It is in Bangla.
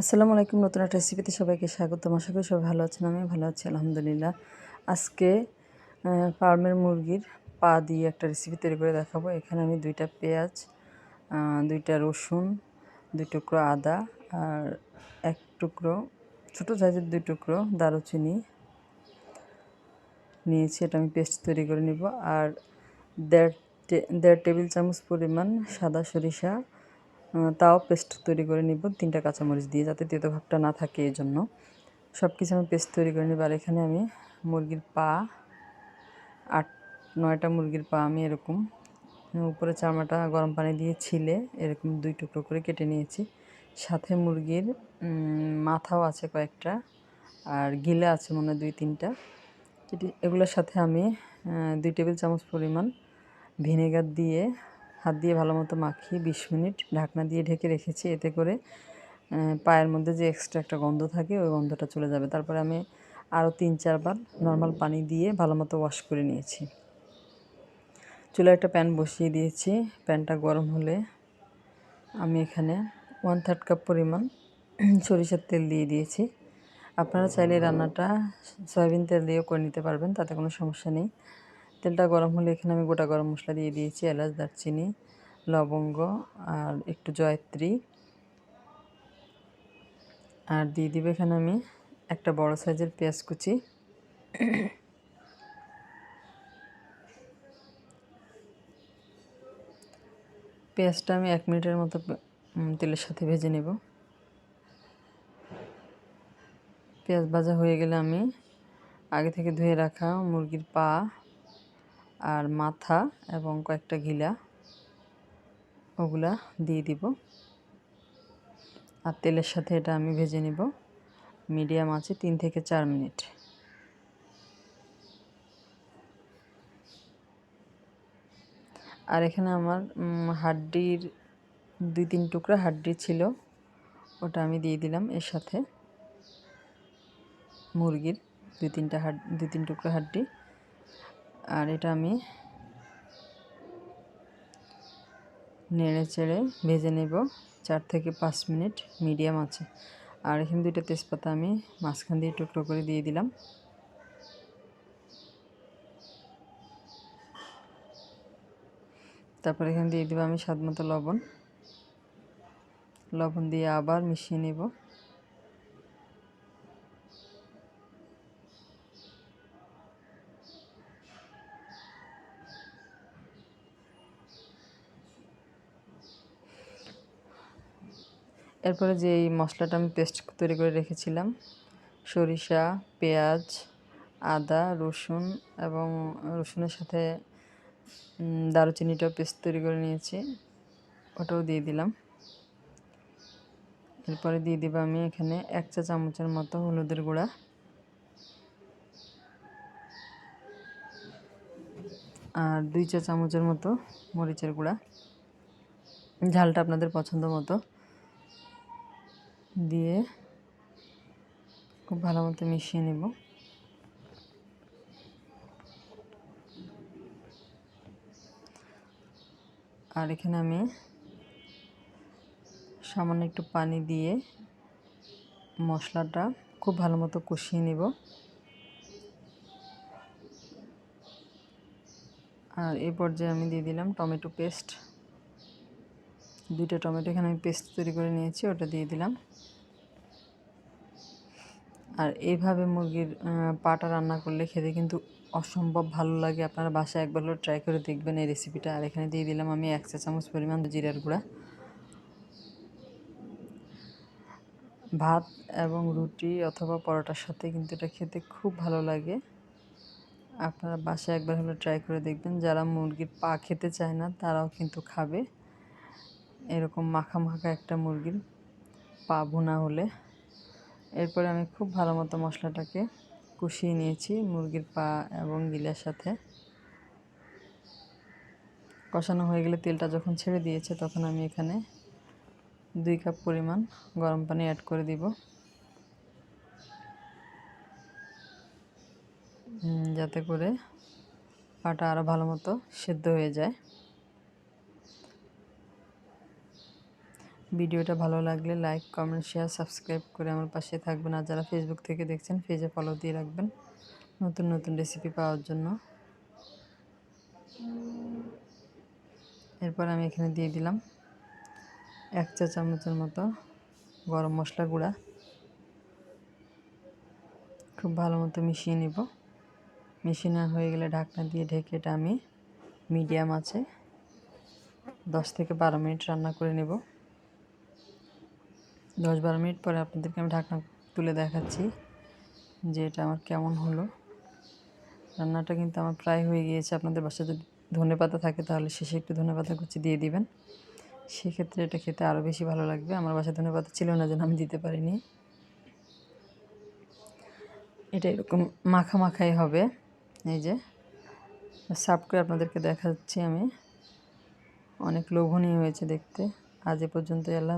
আসসালামু আলাইকুম, নতুন একটা রেসিপিতে সবাইকে স্বাগতম। আশা করি সবাই ভালো আছেন আমি ভালো আছি, আলহামদুলিল্লাহ। আজকে ফার্মের মুরগির পা দিয়ে একটা রেসিপি তৈরি করে দেখাবো। এখানে আমি দুইটা পেঁয়াজ দুইটা রসুন, দুই টুকরো আদা আর এক টুকরো, ছোটো সাইজের দুই টুকরো দারুচিনি নিয়েছি। এটা আমি পেস্ট তৈরি করে নিব। আর দেড় দেড় টেবিল চামচ পরিমাণ সাদা সরিষা তাও পেস্ট তৈরি করে নিব, তিনটা কাঁচামরিচ দিয়ে, যাতে তেতো ভাবটা না থাকে এই জন্য সব কিছু আমি পেস্ট তৈরি করে নিব, আর এখানে আমি মুরগির পা, আট, নয়টা মুরগির পা আমি এরকম, উপরে চামড়াটা গরম পানি দিয়ে ছিলে, এরকম দুই টুকরো করে কেটে নিয়েছি। সাথে মুরগির মাথাও আছে কয়েকটা, আর গিলা আছে মনে দুই, তিনটা। এগুলোর সাথে আমি দুই টেবিল চামচ পরিমাণ ভিনেগার দিয়ে হাত দিয়ে ভালো মতো মাখিয়ে বিশ মিনিট ঢাকনা দিয়ে ঢেকে রেখেছি। এতে করে পায়ের মধ্যে যে এক্সট্রা একটা গন্ধ থাকে, ওই গন্ধটা চলে যাবে। তারপরে আমি আরও তিন চারবার নর্মাল পানি দিয়ে ভালো মতো ওয়াশ করে নিয়েছি। চুলায় একটা প্যান বসিয়ে দিয়েছি। প্যানটা গরম হলে আমি এখানে ওয়ান থার্ড কাপ পরিমাণ সরিষার তেল দিয়ে দিয়েছি। আপনারা চাইলে রান্নাটা সয়াবিন তেল দিয়েও করে নিতে পারবেন, তাতে কোনো সমস্যা নেই। তেলটা গরম হলে এখানে আমি গোটা গরম মশলা দিয়ে দিয়েছি, এলাচ, দারচিনি, লবঙ্গ আর একটু জয়ত্রী। আর দিয়ে দিব এখানে আমি একটা বড় সাইজের পেঁয়াজ কুচি। পেঁয়াজটা আমি এক মিনিটের মতো তেলের সাথে ভেজে নেব। পেঁয়াজ ভাজা হয়ে গেলে আমি আগে থেকে ধুয়ে রাখা মুরগির পা আর মাথা এবং কয়েকটা ঘিলা ওগুলা দিয়ে দিব। আর তেলের সাথে এটা আমি ভেজে নিব। মিডিয়াম আছে তিন থেকে চার মিনিট। আর এখানে আমার হাড্ডির দুই তিন টুকরা হাড্ডি ছিল, ওটা আমি দিয়ে দিলাম। এর সাথে মুরগির দুই তিনটা হাড, দুই তিন টুকরা হাড্ডি। আর এটা আমি নেড়ে চেড়ে ভেজে নেব। চার থেকে পাঁচ মিনিট মিডিয়াম আছে। আর এখানে দুইটা তেজপাতা আমি মাঝখান দিয়ে টুকরো করে দিয়ে দিলাম। তারপর এখানে দিয়ে দেবো আমি স্বাদ মতো লবণ। লবণ দিয়ে আবার মিশিয়ে নেব। এরপরে যে এই মশলাটা আমি পেস্ট তৈরি করে রেখেছিলাম, সরিষা, পেঁয়াজ, আদা, রসুন এবং রসুনের সাথে দারুচিনিটাও পেস্ট তৈরি করে নিয়েছি, ওটাও দিয়ে দিলাম। এরপরে দিয়ে দিব আমি এখানে এক চা চামচের মতো হলুদের গুঁড়া। আর দুই চা চামচের মতো মরিচের গুঁড়া। ঝালটা আপনাদের পছন্দ মতো। দিয়ে খুব ভালো মতো মিশিয়ে নেব। আর এখানে আমি সামান্য একটু পানি দিয়ে মশলাটা খুব ভালো মতো কষিয়ে নেব। আর এই পর্যায়ে আমি দিয়ে দিলাম টমেটো পেস্ট। দুইটা টমেটো এখানে আমি পেস্ট তৈরি করে নিয়েছি, ওটা দিয়ে দিলাম। আর এইভাবে মুরগির পাটা রান্না করলে খেতে কিন্তু অসম্ভব ভালো লাগে। আপনারা বাসায় একবার হলেও ট্রাই করে দেখবেন এই রেসিপিটা আর এখানে দিয়ে দিলাম আমি এক চা চামচ পরিমাণ জিরার গুঁড়া। ভাত এবং রুটি অথবা পরোটার সাথে কিন্তু এটা খেতে খুব ভালো লাগে। আপনারা বাসায় একবার হলে ট্রাই করে দেখবেন। যারা মুরগির পা খেতে চায় না, তারাও কিন্তু খাবে। এরকম মাখা মাখা একটা মুরগির পা ভুনা হলে। এরপরে আমি খুব ভালো মতো মশলাটাকে কষিয়ে নিয়েছি মুরগির পা এবং গিলার সাথে। কষানো হয়ে গেলে তেলটা যখন ছেড়ে দিয়েছে তখন আমি এখানে দুই কাপ পরিমাণ গরম পানি অ্যাড করে দিব। যাতে করে পাটা আরও ভালো মতো সেদ্ধ হয়ে যায়। ভিডিওটা ভালো লাগলে লাইক, কমেন্ট, শেয়ার, সাবস্ক্রাইব করে আমার পাশে থাকবেন। আর যারা ফেসবুক থেকে দেখছেন পেজে ফলো দিয়ে রাখবেন নতুন নতুন রেসিপি পাওয়ার জন্য। এরপর আমি এখানে দিয়ে দিলাম এক চা চামচের মতো গরম মশলা গুঁড়া। খুব ভালো মতো মিশিয়ে নিব। মিশিয়ে নেওয়া হয়ে গেলে ঢাকনা দিয়ে ঢেকে এটা আমি মিডিয়াম আছে দশ থেকে বারো মিনিট রান্না করে নেব। দশ বারো মিনিট পরে আপনাদেরকে আমি ঢাকনা তুলে দেখাচ্ছি যে এটা আমার কেমন হলো। রান্নাটা কিন্তু আমার প্রায় হয়ে গিয়েছে। আপনাদের বাসায় যদি ধনে পাতা থাকে তাহলে শেষে একটু ধনে পাতা কুচি দিয়ে দিবেন। সেক্ষেত্রে এটা খেতে আরও বেশি ভালো লাগবে। আমার বাসায় ধনে পাতা ছিল না যেন আমি দিতে পারিনি। এটা এরকম মাখা মাখাই হবে। এই যে সাফ করে আপনাদেরকে দেখাচ্ছি আমি। অনেক লোভনীয় হয়েছে দেখতে। আজ এ পর্যন্ত আল্লাহ